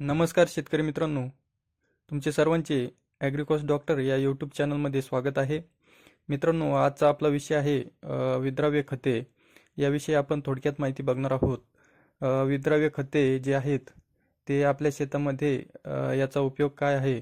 नमस्कार शेतकरी मित्रांनो. तुमचे सर्वांचे ॲग्रिकॉस डॉक्टर या यूट्यूब चॅनलमध्ये स्वागत आहे. मित्रांनो आजचा आपला विषय आहे विद्राव्य खते. याविषयी आपण थोडक्यात माहिती बघणार आहोत. विद्राव्य खते जे आहेत ते आपल्या शेतामध्ये याचा उपयोग काय आहे?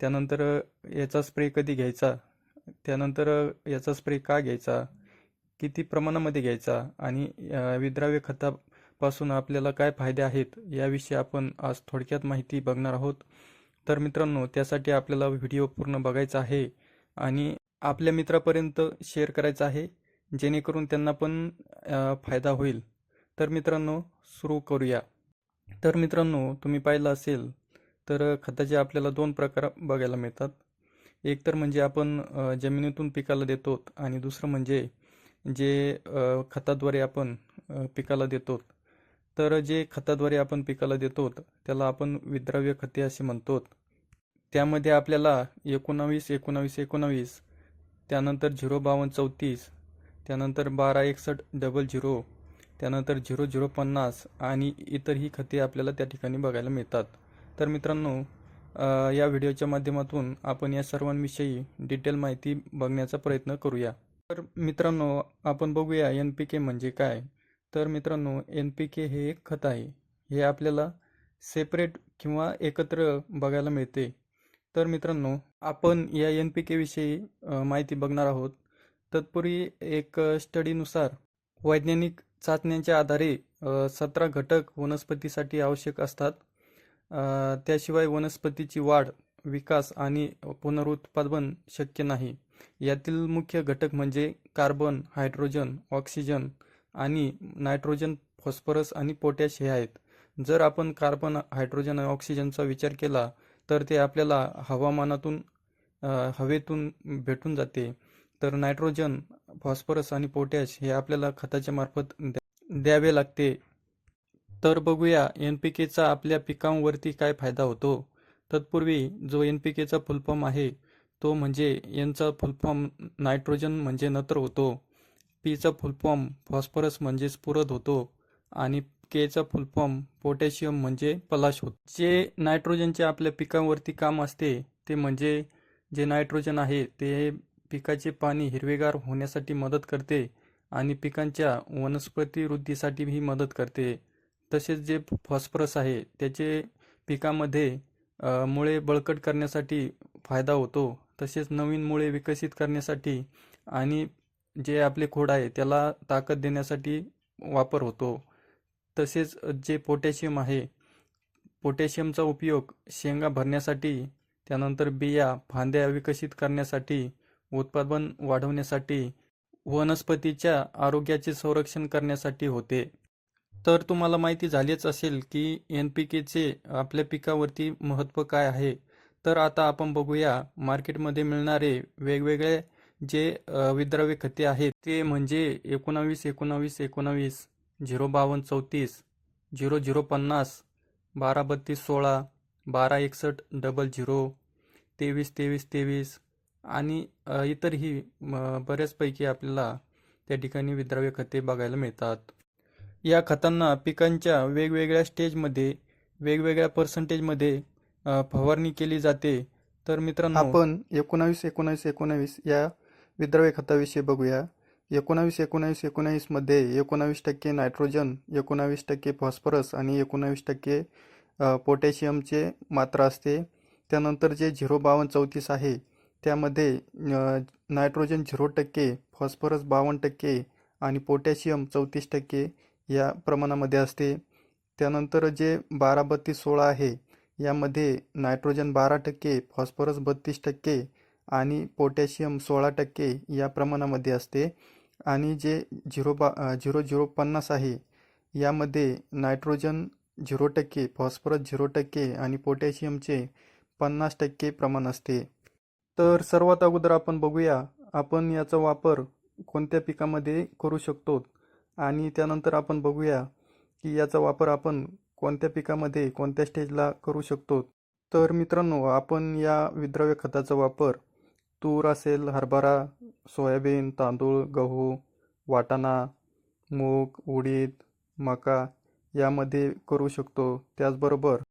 त्यानंतर याचा स्प्रे कधी घ्यायचा? त्यानंतर याचा स्प्रे का घ्यायचा? किती प्रमाणामध्ये घ्यायचा? आणि विद्राव्य खता पासून आपल्याला काय फायदे आहेत याविषयी आपण आज थोडक्यात माहिती बघणार आहोत. तर मित्रांनो त्यासाठी आपल्याला व्हिडिओ पूर्ण बघायचा आहे आणि आपल्या मित्रापर्यंत शेअर करायचा आहे जेणेकरून त्यांना पण फायदा होईल. तर मित्रांनो सुरू करूया. तर मित्रांनो तुम्ही पाहिलं असेल तर खताचे आपल्याला दोन प्रकार बघायला मिळतात. एक तर म्हणजे आपण जमिनीतून पिकाला देतो आणि दुसरं म्हणजे जे खताद्वारे आपण पिकाला देतो. तर जे खताद्वारे आपण पिकाला देतो त्याला आपण विद्राव्य खते असे म्हणतो त्यामध्ये आपल्याला एकोणावीस एकोणावीस एकोणावीस त्यानंतर झिरो बावन्न चौतीस त्यानंतर बारा एकसष्ट डबल झिरो त्यानंतर झिरो झिरो पन्नास आणि इतरही खते आपल्याला त्या ठिकाणी बघायला मिळतात. तर मित्रांनो या व्हिडिओच्या माध्यमातून आपण या सर्वांविषयी डिटेल माहिती बघण्याचा प्रयत्न करूया. तर मित्रांनो आपण बघूया एन पी के म्हणजे काय. तर मित्रांनो एन पी के हे एक खत आहे. हे आपल्याला सेपरेट किंवा एकत्र बघायला मिळते. तर मित्रांनो आपण या एन पी केविषयी माहिती बघणार आहोत. तत्पूर्वी एक स्टडीनुसार वैज्ञानिक चाचण्यांच्या आधारे सतरा घटक वनस्पतीसाठी आवश्यक असतात. त्याशिवाय वनस्पतीची वाढ विकास आणि पुनरुत्पादन शक्य नाही. यातील मुख्य घटक म्हणजे कार्बन हायड्रोजन ऑक्सिजन आणि नायट्रोजन फॉस्फरस आणि पोटॅश हे आहेत. जर आपण कार्बन हायड्रोजन आणि ऑक्सिजनचा विचार केला तर ते आपल्याला हवामानातून हवेतून भेटून जाते. तर नायट्रोजन फॉस्फरस आणि पोटॅश हे आपल्याला खताच्या मार्फत द्या- द्यावे लागते. तर बघूया एन पी केचा आपल्या पिकांवरती काय फायदा होतो. तत्पूर्वी जो एन पी केचा फुलफॉर्म आहे तो म्हणजे यांचा फुलफॉर्म नायट्रोजन म्हणजे नत्र होतो. पीचा फुलफॉर्म फॉस्फरस म्हणजेच पुरत होतो आणि केचा फुलफॉर्म पोटॅशियम म्हणजे पलाश होतो. जे नायट्रोजनचे आपल्या पिकांवरती काम असते ते म्हणजे जे नायट्रोजन आहे ते पिकाचे पाणी हिरवेगार होण्यासाठी मदत करते आणि पिकांच्या वनस्पती वृद्धीसाठीही मदत करते. तसेच जे फॉस्फरस आहे त्याचे पिकामध्ये मुळे बळकट करण्यासाठी फायदा होतो. तसेच नवीन मुळे विकसित करण्यासाठी आणि जे आपले खोड आहे त्याला ताकद देण्यासाठी वापर होतो. तसेच जे पोटॅशियम आहे पोटॅशियमचा उपयोग शेंगा भरण्यासाठी त्यानंतर बिया फांद्या विकसित करण्यासाठी उत्पादन वाढवण्यासाठी वनस्पतीच्या आरोग्याचे संरक्षण करण्यासाठी होते. तर तुम्हाला माहिती झालीच असेल की एन पी केचे आपल्या पिकावरती महत्त्व काय आहे. तर आता आपण बघूया मार्केटमध्ये मिळणारे वेगवेगळे जे विद्राव्य खते आहेत ते म्हणजे एकोणावीस एकोणावीस एकोणावीस झिरो बावन्न चौतीस झिरो झिरो पन्नास बारा बत्तीस सोळा बारा एकसष्ट डबल झिरो तेवीस तेवीस तेवीस आणि इतरही म, बऱ्याचपैकी आपल्याला त्या ठिकाणी विद्राव्य खते बघायला मिळतात. या खतांना पिकांच्या वेगवेगळ्या स्टेजमध्ये वेगवेगळ्या पर्सेंटेजमध्ये फवारणी केली जाते. तर मित्रांनो आपण एकोणावीस एकोणावीस एकोणावीस या विद्राव्य खताविषयी बघूया. एकोणावीस एकोणावीस एकोणावीसमध्ये एकोणावीस टक्के नायट्रोजन एकोणावीस टक्के फॉस्फरस आणि एकोणावीस टक्के पोटॅशियमचे मात्रा असते. त्यानंतर जे झिरो बावन्न चौतीस आहे त्यामध्ये नायट्रोजन झिरो टक्के फॉस्फरस बावन्न टक्के आणि पोटॅशियम चौतीस टक्के या प्रमाणामध्ये असते. त्यानंतर जे बारा बत्तीस सोळा आहे यामध्ये नायट्रोजन बारा टक्के फॉस्फरस बत्तीस टक्के आणि पोटॅशियम सोळा टक्के या प्रमाणामध्ये असते. आणि जे झिरो बा झिरो झिरो पन्नास आहे यामध्ये नायट्रोजन झिरो टक्के फॉस्फरस झिरो टक्के आणि पोटॅशियमचे पन्नास टक्के प्रमाण असते. तर सर्वात अगोदर आपण बघूया आपण याचा वापर कोणत्या पिकामध्ये करू शकतो? आणि त्यानंतर आपण बघूया की याचा वापर आपण कोणत्या पिकामध्ये कोणत्या स्टेजला करू शकतो? तर मित्रांनो आपण या विद्राव्य खताचा वापर तूर असेल हरभरा सोयाबीन तांदूळ गहू वाटाणा मूग उडीद मका यामध्ये करू शकतो. त्याचबरोबर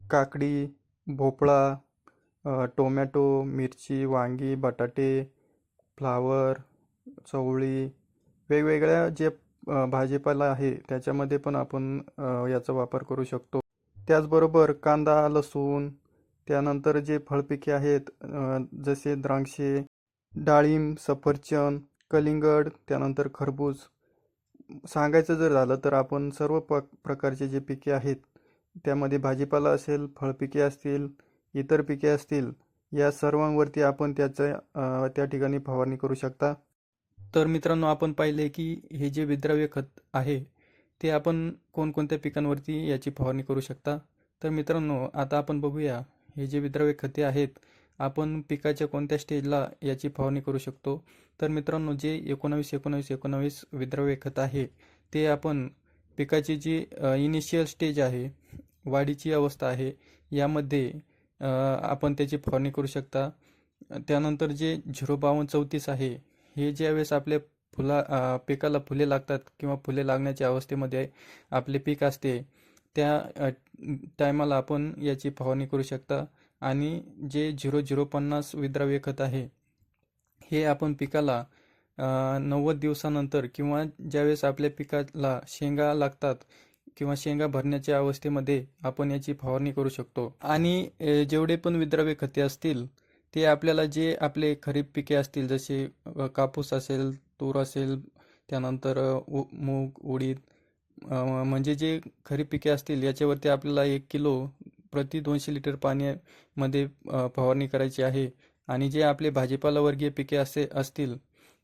काकडी भोपळा टोमॅटो मिरची वांगी बटाटे फ्लावर चवळी वेगवेगळ्या जे भाजीपाला आहे त्याच्यामध्ये पण आपण याचा वापर करू शकतो. त्याचबरोबर कांदा लसूण त्यानंतर जे फळपिके आहेत जसे द्राक्षे डाळिंब सफरचंद कलिंगड त्यानंतर खरबूज. सांगायचं जर झालं तर आपण सर्व प प्रकारचे जे पिके आहेत त्यामध्ये भाजीपाला असेल फळपिके असतील इतर पिके असतील या सर्वांवरती आपण त्याचं त्या ठिकाणी फवारणी करू शकता. तर मित्रांनो आपण पाहिले की हे जे विद्राव्य खत आहे ते आपण कोणकोणत्या पिकांवरती याची फवारणी करू शकता? तर मित्रांनो आता आपण बघूया हे जे विद्राव्य खते आहेत आपण पिकाच्या कोणत्या स्टेजला याची फवारणी करू शकतो? तर मित्रांनो जे एकोणावीस एकोणावीस एकोणावीस विद्राव्य खत आहे ते आपण पिकाची जी इनिशियल स्टेज आहे वाढीची अवस्था आहे यामध्ये आपण त्याची फवारणी करू शकता. त्यानंतर जे झिरो बावन्न चौतीस आहे हे ज्यावेळेस आपल्या फुला पिकाला फुले लागतात किंवा फुले लागण्याच्या अवस्थेमध्ये आपले पीक असते त्या टायमाला आपण याची फवारणी करू शकता. आणि जे झिरो झिरो पन्नास विद्राव्य खत आहे हे आपण पिकाला नव्वद दिवसानंतर किंवा ज्यावेळेस आपल्या पिकाला शेंगा लागतात किंवा शेंगा भरण्याच्या अवस्थेमध्ये आपण याची फवारणी करू शकतो. आणि जेवढे पण विद्राव्य खते असतील ते आपल्याला जे आपले खरीप पिके असतील जसे कापूस असेल तूर असेल त्यानंतर उ मूग उडीद म्हणजे जे खरीप पिके असतील याच्यावरती आपल्याला एक किलो प्रति दोनशे लिटर पाण्यामध्ये फवारणी करायची आहे. आणि जे आपले भाजीपालावर्गीय पिके असे असतील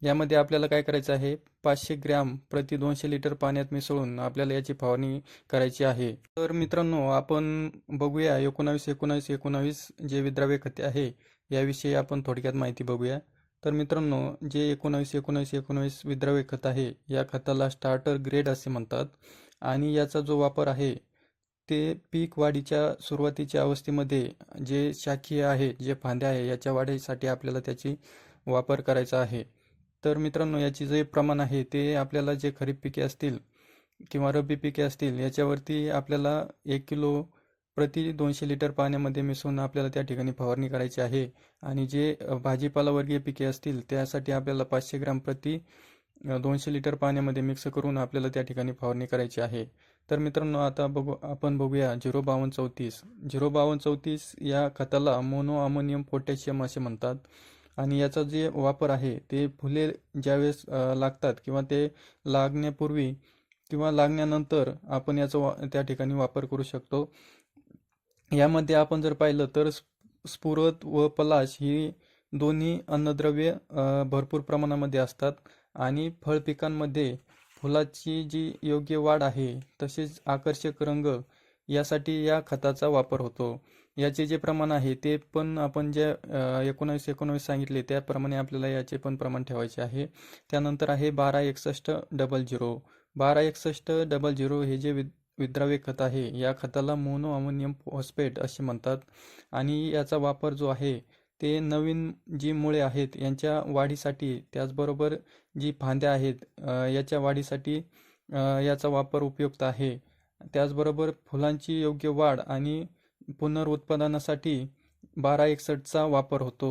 यामध्ये आपल्याला काय करायचं आहे? पाचशे ग्रॅम प्रति दोनशे लिटर पाण्यात मिसळून आपल्याला याची फवारणी करायची आहे. तर मित्रांनो आपण बघूया एकोणावीस एकोणावीस एकोणावीस जे विद्राव्य खते आहे याविषयी आपण थोडक्यात माहिती बघूया. तर मित्रांनो जे एकोणावीस एकोणावीस एकोणावीस विद्राव्य खत आहे या खताला स्टार्टर ग्रेड असे म्हणतात. आणि याचा जो वापर आहे ते पीक वाढीच्या सुरुवातीच्या अवस्थेमध्ये जे शाखीय आहे जे फांद्या आहे याच्या वाढीसाठी आपल्याला त्याची वापर करायचा आहे. तर मित्रांनो याचे जे प्रमाण आहे ते आपल्याला जे खरीप पिके असतील किंवा रब्बी पिके असतील याच्यावरती आपल्याला एक किलो प्रति दोनशे लिटर पाण्यामध्ये मिसळून आपल्याला त्या ठिकाणी फवारणी करायची आहे. आणि जे भाजीपालावर्गीय भाजीपाला वर्गीय पिके असतील त्यासाठी आपल्याला पाचशे ग्राम प्रति दोनशे लिटर पाण्यामध्ये मिक्स करून आपल्याला त्या ठिकाणी फवारणी करायची आहे. तर मित्रांनो आता बघू आपण बघूया झिरो बावन्न चौतीस. झिरो बावन्न चौतीस या खताला मोनो अमोनियम पोटॅशियम असे म्हणतात. आणि याचा जे वापर आहे ते फुले ज्यावेळेस लागतात किंवा ते लागण्यापूर्वी किंवा लागण्यानंतर आपण याचा वा त्या ठिकाणी वापर करू शकतो. यामध्ये आपण जर पाहिलं तर स्फ- स्फुरद व पलाश ही दोन्ही अन्नद्रव्ये भरपूर प्रमाणामध्ये असतात. आणि फळ पिकांमध्ये फुलाची जी योग्य वाढ आहे तसेच आकर्षक रंग यासाठी या खताचा वापर होतो. याचे जे प्रमाण आहे ते पण आपण जे एकोणावीस एकोणावीस सांगितले त्याप्रमाणे आपल्याला याचे पण प्रमाण ठेवायचे आहे. त्यानंतर आहे बारा एकसष्ट डबल झिरो. बारा एकसष्ट डबल झिरो हे जे विद विद्राव्य खत आहे. या खताला मोनो अमोनियम फॉस्फेट असे म्हणतात आणि याचा वापर जो आहे ते नवीन जी मुळे आहेत. यांच्या वाढीसाठी त्याचबरोबर जी फांद्या आहेत याच्या वाढीसाठी याचा वापर उपयुक्त आहे. त्याचबरोबर फुलांची योग्य वाढ आणि पुनरुत्पादनासाठी बारा एकसष्टचा वापर होतो.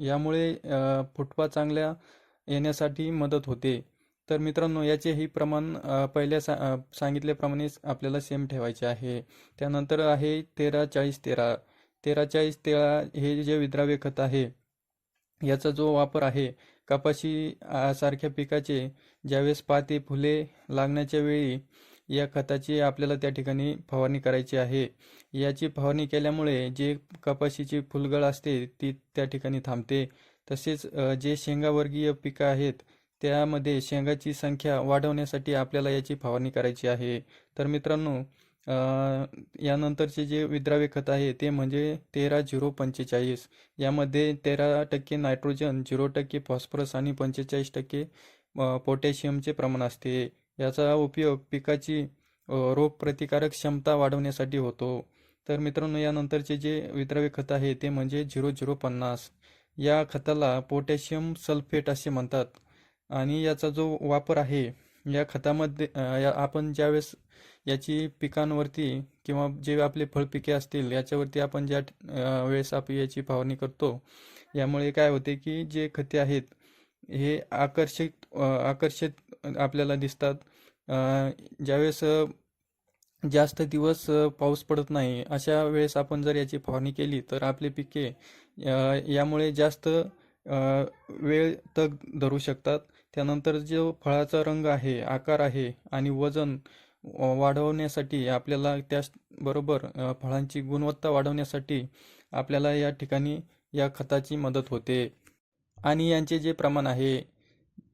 यामुळे अ, फुटवा चांगल्या येण्यासाठी मदत होते. तर मित्रांनो याचे ही प्रमाण पहिल्या सा सांगितल्याप्रमाणेच आपल्याला सेम ठेवायचे आहे. त्यानंतर आहे तेरा चाळीस तेरा. तेरा चाळीस तेरा हे जे विद्राव्य खत आहे याचा जो वापर आहे कपाशी सारख्या पिकाचे ज्यावेळेस पाते फुले लागण्याच्या वेळी या खताची आपल्याला त्या ठिकाणी फवारणी करायची आहे. याची फवारणी केल्यामुळे जे कपाशीची फुलगळ असते ती त्या ठिकाणी थांबते. तसेच जे शेंगावर्गीय पिकं आहेत त्यामध्ये शेंगाची संख्या वाढवण्यासाठी आपल्याला याची फवारणी करायची आहे. तर मित्रांनो यानंतरचे जे विद्राव्य खत आहे ते म्हणजे तेरा झिरो पंचेचाळीस. यामध्ये तेरा टक्के नायट्रोजन झिरो टक्के फॉस्फरस आणि पंचेचाळीस टक्के पोटॅशियमचे प्रमाण असते. याचा उपयोग पिकाची रोगप्रतिकारक क्षमता वाढवण्यासाठी होतो. तर मित्रांनो यानंतरचे जे विद्राव्य खत आहे ते म्हणजे झिरो झिरो पन्नास. या खताला पोटॅशियम सल्फेट असे म्हणतात. आणि याचा जो वापर आहे या खतामध्ये या आपण ज्यावेळेस याची पिकांवरती किंवा जे आपले फळपिके असतील याच्यावरती आपण ज्या वेळेस आपण याची फवारणी करतो यामुळे काय होते की जे खते आहेत हे आकर्षित आकर्षित आपल्याला दिसतात. ज्यावेळेस जास्त दिवस पाऊस पडत नाही अशा वेळेस आपण जर याची फवारणी केली तर आपले पिके यामुळे जास्त वेळ तग धरू शकतात. त्यानंतर जो फळाचा रंग आहे आकार आहे आणि वजन वाढवण्यासाठी आपल्याला त्याचबरोबर फळांची गुणवत्ता वाढवण्यासाठी आपल्याला या ठिकाणी या खताची मदत होते. आणि यांचे जे प्रमाण आहे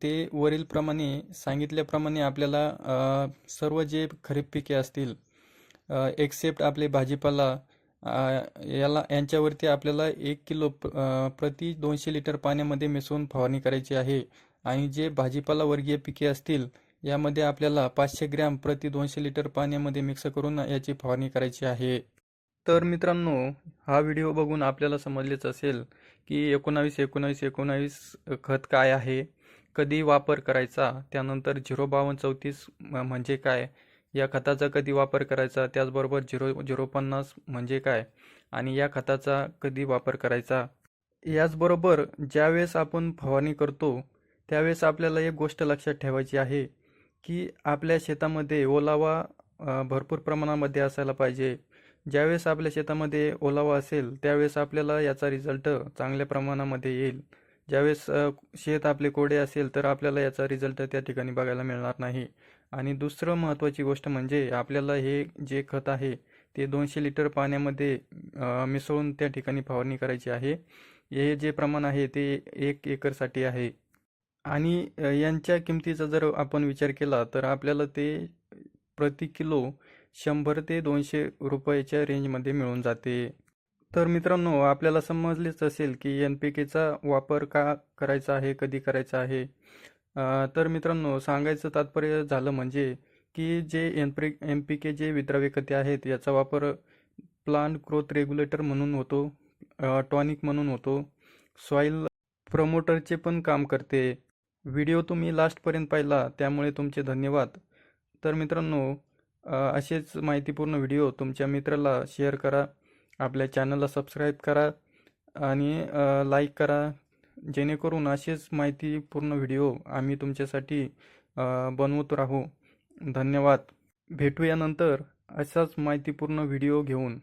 ते वरीलप्रमाणे सांगितल्याप्रमाणे आपल्याला सर्व जे खरीप पिके असतील एक्सेप्ट आपले भाजीपाला याला यांच्यावरती आपल्याला एक किलो प्रति दोनशे लिटर पाण्यामध्ये मिसळून फवारणी करायची आहे. आणि जे भाजीपाला वर्गीय पिके असतील यामध्ये आपल्याला पाचशे ग्रॅम प्रति दोनशे लिटर पाण्यामध्ये मिक्स करून याची फवारणी करायची आहे. तर मित्रांनो हा व्हिडिओ बघून आपल्याला समजलेच असेल की एकोणावीस एकोणावीस एकोणावीस खत काय आहे कधी वापर करायचा त्यानंतर झिरो बावन्न चौतीस म- म्हणजे काय या खताचा कधी वापर करायचा? त्याचबरोबर झिरो झिरो पन्नास म्हणजे काय? आणि या खताचा कधी वापर करायचा? याचबरोबर ज्यावेळेस आपण फवारणी करतो त्यावेळेस आपल्याला एक गोष्ट लक्षात ठेवायची आहे की आपल्या शेतामध्ये ओलावा भरपूर प्रमाणामध्ये असायला पाहिजे. ज्यावेळेस आपल्या शेतामध्ये ओलावा असेल त्यावेळेस आपल्याला याचा रिझल्ट चांगल्या प्रमाणामध्ये येईल. ज्यावेळेस शेत आपले कोडे असेल तर आपल्याला याचा रिझल्ट त्या ठिकाणी बघायला मिळणार नाही. आणि दुसरं महत्त्वाची गोष्ट म्हणजे आपल्याला हे जे खत आहे ते दोनशे लिटर पाण्यामध्ये मिसळून त्या ठिकाणी फवारणी करायची आहे. हे जे प्रमाण आहे ते एक एकरसाठी आहे. आणि यांच्या किमतीचा जर आपण विचार केला तर आपल्याला ते प्रति किलो शंभर ते दोनशे रुपयाच्या रेंजमध्ये मिळून जाते. तर मित्रांनो आपल्याला समजलेच असेल की एन पी केचा वापर का करायचा आहे कधी करायचा आहे? तर मित्रांनो सांगायचं तात्पर्य झालं म्हणजे की जे एन एम पी के जे विद्राव्य खते आहेत याचा वापर प्लांट ग्रोथ रेग्युलेटर म्हणून होतो टॉनिक म्हणून होतो सॉईल प्रमोटरचे पण काम करते. व्हिडिओ तुम्ही लास्टपर्यंत पाहिला त्यामुळे तुमचे धन्यवाद. तर मित्रांनो असेच माहितीपूर्ण व्हिडिओ तुमच्या मित्राला शेअर करा आपल्या चॅनलला सबस्क्राईब करा आणि लाईक करा. जेणेकरून असेच माहितीपूर्ण व्हिडिओ आम्ही तुमच्यासाठी बनवत राहू. धन्यवाद. भेटूया नंतर असाच माहितीपूर्ण व्हिडिओ घेऊन.